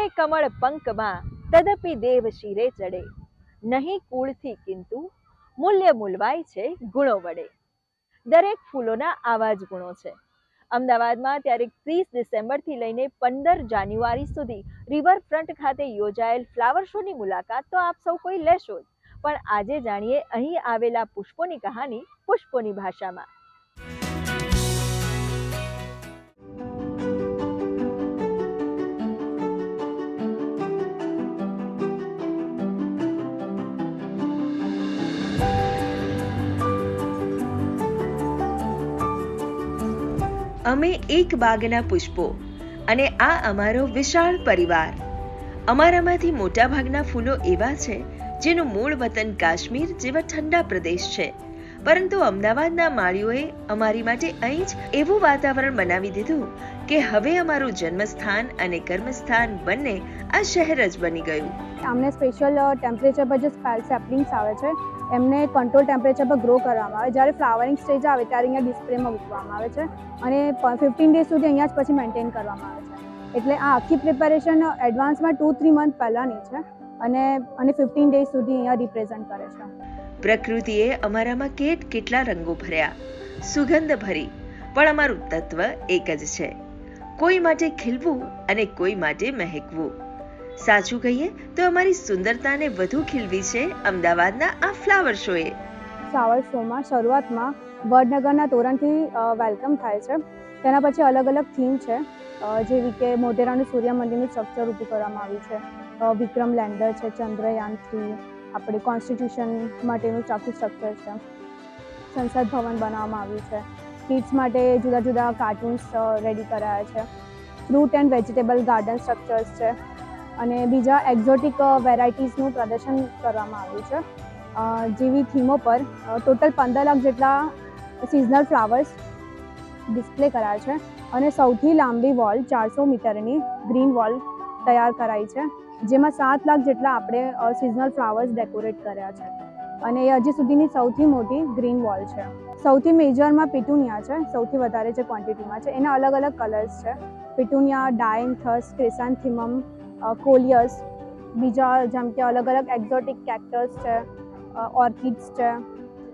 ફૂટે કમળ પંકમાં તદપી દેવ શિરે ચડે. નહીં કુળથી કિંતુ, મૂલ્ય મૂલવાય છે ગુણો વડે. દરેક ફૂલોના આવા જ ગુણો છે. અમદાવાદમાં ત્યારે ત્રીસ ડિસેમ્બરથી લઈને પંદર જાન્યુઆરી સુધી રિવરફ્રન્ટ ખાતે યોજાયેલ ફ્લાવર શોની મુલાકાત તો આપ સૌ કોઈ લેશો જ. પણ આજે જાણીએ અહીં આવેલા પુષ્પોની કહાની પુષ્પોની ભાષામાં. અમે એક બાગના પુષ્પો અને આ અમારો વિશાળ પરિવાર. અમારામાંથી મોટાભાગના ફૂલો એવા છે, જેનું મૂળ વતન કાશ્મીર જેવા ઠંડા પ્રદેશ છે. પરંતુ અમદાવાદના માળીઓએ અમારી માટે અહીં જ એવું વાતાવરણ બનાવી દીધું કે હવે અમારું જન્મસ્થાન અને કર્મસ્થાન બંને આ શહેર જ બની ગયું. અમને સ્પેશિયલ ટેમ્પરેચર પર જે સેપલિંગ્સ આવે છે. એમને કંટ્રોલ ટેમ્પરેચર પર ગ્રો કરવામાં આવે. જ્યારે ફ્લાવરિંગ સ્ટેજ આવે ત્યારે અહીંયા ડિસ્પ્લેમાં મૂકવામાં આવે છે અને ફિફ્ટીન ડેઝ સુધી અહીંયા જ પછી મેન્ટેન કરવામાં આવે છે. એટલે આ આખી પ્રિપેરેશન એડવાન્સમાં ટુ થ્રી મંથ પહેલાંની છે અને અને ફિફ્ટીન ડેઝ સુધી અહીંયા રિપ્રેઝન્ટ કરે છે. પ્રકૃતિએ અમારામાં કેટ કેટલા રંગો ભર્યા? સુગંધ ભરી, પણ અમારું તત્વ એક જ છે. કોઈ માટે ખીલવું અને કોઈ માટે મહેકવું. સાચું કહીએ તો અમારી સુંદરતાને વધુ ખીલવી છે અમદાવાદના આ ફ્લાવર શોએ ફ્લાવર શોમાં શરૂઆતમાં વડનગરના તોરણથી વેલકમ થાય છે. તેના પછી અલગ અલગ થીમ છે. જેવી કે મોટેરાનું સૂર્ય મંદિરનું સ્ટ્રક્ચર ઊભું કરવામાં આવ્યું છે. વિક્રમ લેન્ડર છે, ચંદ્રયાન થ્રી આપણે કોન્સ્ટિટ્યુશન માટેનું ચાખું સ્ટ્રક્ચર છે. સંસદ ભવન બનાવવામાં આવ્યું છે. કિડ્સ માટે જુદા જુદા કાર્ટૂન્સ રેડી કરાયા છે. Fruit and vegetable garden structures છે. અને બીજા એક્ઝોટિક વેરાયટીઝનું પ્રદર્શન કરવામાં આવ્યું છે. જેવી થીમો પર ટોટલ પંદર લાખ જેટલા સિઝનલ ફ્લાવર્સ ડિસ્પ્લે કરાયા છે અને સૌથી લાંબી વોલ ચારસો મીટરની ગ્રીન વોલ તૈયાર કરાઈ છે, જેમાં સાત લાખ જેટલા આપણે સિઝનલ ફ્લાવર્સ ડેકોરેટ કર્યા છે. અને એ હજી સુધીની સૌથી મોટી ગ્રીન વોલ છે. સૌથી મેજરમાં પિટુનિયા છે, સૌથી વધારે જે ક્વોન્ટિટીમાં છે, એના અલગ અલગ કલર્સ છે. પિટુનિયા ડાયન્થસ ક્રિસાન્થિમમ કોલિયસ બીજા જેમ કે અલગ અલગ એક્ઝોટિક કેક્ટર્સ છે ઓર્કિડ્સ છે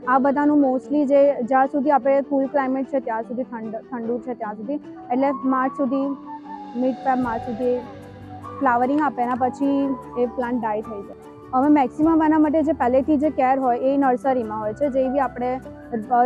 આ બધાનું મોસ્ટલી જે જ્યાં સુધી આપણે કુલ ક્લાઇમેટ છે ત્યાં સુધી ઠંડ ઠંડુ છે ત્યાં સુધી એટલે માર્ચ સુધી મિડ ફેબ માર્ચ સુધી ફ્લાવરિંગ આપે એના પછી એ પ્લાન્ટ ડાય થઈ જાય હવે મેક્સિમમ એના માટે જે પહેલેથી જે કેર હોય એ નર્સરીમાં હોય છે. જે બી આપણે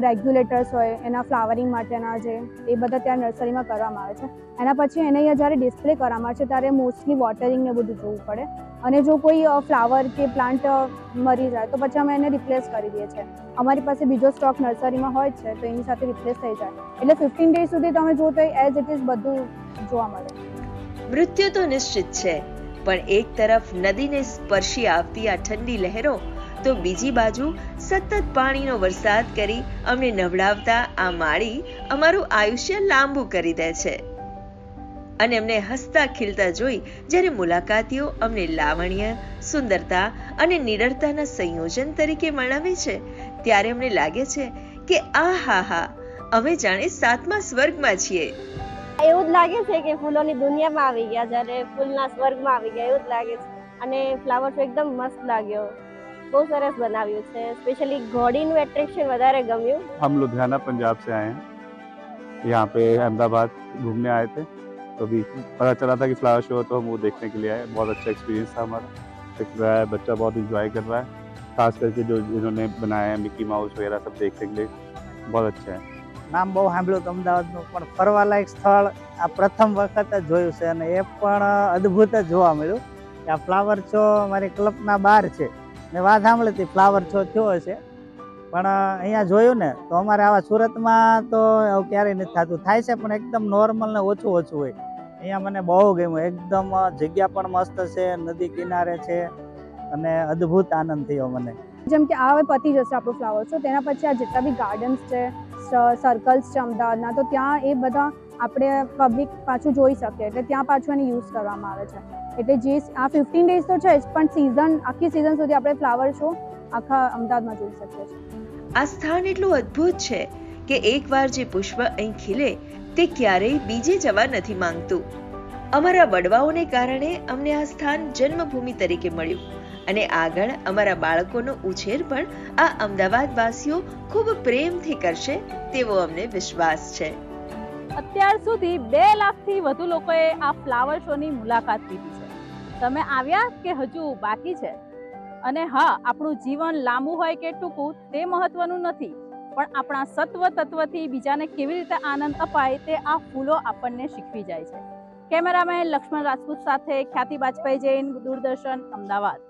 રેગ્યુલેટર્સ હોય, એના ફ્લાવરિંગ માટેના જે, એ બધા ત્યાં નર્સરીમાં કરવામાં આવે છે. એના પછી એને અહીંયા જ્યારે ડિસ્પ્લે કરવામાં આવે છે, ત્યારે મોસ્ટલી વોટરિંગ ને બધું જોવું પડે. અને જો કોઈ ફ્લાવર કે પ્લાન્ટ મરી જાય, તો પછી અમે એને રિપ્લેસ કરી દઈએ છીએ. અમારી પાસે બીજો સ્ટોક નર્સરીમાં હોય છે, તો એની સાથે રિપ્લેસ થઈ જાય. એટલે ફિફ્ટીન ડેઝ સુધી તમે જોતો એઝ ઇટ ઇઝ બધું જોવા મળે. મૃત્યુ તો નિશ્ચિત છે. પણ એક તરફ નદીને સ્પર્શી આવતી આ ઠંડી લહેરો, તો બીજી બાજુ સતત પાણીનો વરસાદ કરી અમને નવડાવતા આ માળી અમારું આયુષ્ય લાંબુ કરી દે છે. અને અમને હસતા ખીલતા જોઈ જ્યારે મુલાકાતીઓ અમને લાવણ્ય, સુંદરતા અને નિડરતાના સંયોજન તરીકે વર્ણવે છે, ત્યારે અમને લાગે છે કે આ હા હા, અમે જાણે સાતમા સ્વર્ગમાં છીએ. એવું જ લાગે છે કે ફૂલોની દુનિયામાં આવી ગયા જ્યારે ફૂલના સ્વર્ગમાં આવી ગયા એવું જ લાગે છે અને ફ્લાવર શો એકદમ મસ્ત લાગ્યો બહુ સરસ બનાવ્યું છે સ્પેશિયલી ઘોડીનું એટ્રેક્શન વધારે ગમ્યું हम लुधियाना पंजाब से आए हैं यहाँ पे अहमदाबाद घूमने आए थे तो अभी पता चला था कि फ्लावर शो है तो हम वो देखने के लिए आए बहुत अच्छा एक्सपीरियंस था हमारा दिख रहा है बच्चा बहुत इंजॉय कर रहा है खास करके जो जिन्होंने बनाया है मिकी माउस वगैरह सब देखने के लिए बहुत अच्छा है નામ બહુ સાંભળ્યું હતું અમદાવાદનું, પણ ફરવાલાયક સ્થળ આ પ્રથમ વખત જ જોયું છે અને એ પણ અદ્ભુત જ જોવા મળ્યું કે આ ફ્લાવર શો મારી કલ્પના બહાર છે. મેં વાત સાંભળી હતી, ફ્લાવર શો થયો હશે. પણ અહીંયા જોયું ને, તો અમારે આવા સુરતમાં તો ક્યારેય નથી થતું. થાય છે, પણ એકદમ નોર્મલ ને ઓછું ઓછું હોય. અહીંયા મને બહુ ગમ્યું. એકદમ જગ્યા પણ મસ્ત છે, નદી કિનારે છે અને અદ્ભુત આનંદ થયો મને. જેમ કે આ પતી જશે આપણું ફ્લાવર શો, તેના પછી આ જેટલા બી ગાર્ડન્સ છે સર્કલ્સ છે અમદાવાદના તો ત્યાં એ બધા આપણે પબ્લિક પાછું જોઈ શકીએ. એટલે ત્યાં પાછું એને યુઝ કરવામાં આવે છે. એટલે જે આ ફિફ્ટીન ડેઝ તો છે પણ સિઝન આખી સિઝન સુધી આપણે ફ્લાવર શો આખા અમદાવાદમાં જોઈ શકીએ છીએ. આ સ્થાન એટલું અદ્ભુત છે કે એકવાર જે પુષ્પ અહીં ખીલે, તે ક્યારેય બીજે જવા નથી માંગતું. અમારા વડવાઓને કારણે અમને આ સ્થાન જન્મભૂમિ તરીકે મળ્યું. અને આગળ અમારા બાળકોનો ઉછેર પણ આ અમદાવાદ વાસીઓ ખૂબ પ્રેમથી કરશે તેવો અમને વિશ્વાસ છે. અત્યાર સુધી બે લાખથી વધુ લોકોએ આ ફ્લાવર શોની મુલાકાત લીધી છે. તમે આવ્યા કે હજુ બાકી છે? અને હા, આપણું જીવન લાંબુ હોય કે ટૂંકું તે મહત્વનું નથી, પણ આપણા સત્વ તત્વથી બીજાને કેવી રીતે આનંદ અપાય તે આ ફૂલો આપણને શીખવી જાય છે. કેમેરામેન લક્ષ્મણ રાજપૂત સાથે ખ્યાતિ બાજપાઈ જૈન, દૂરદર્શન, અમદાવાદ.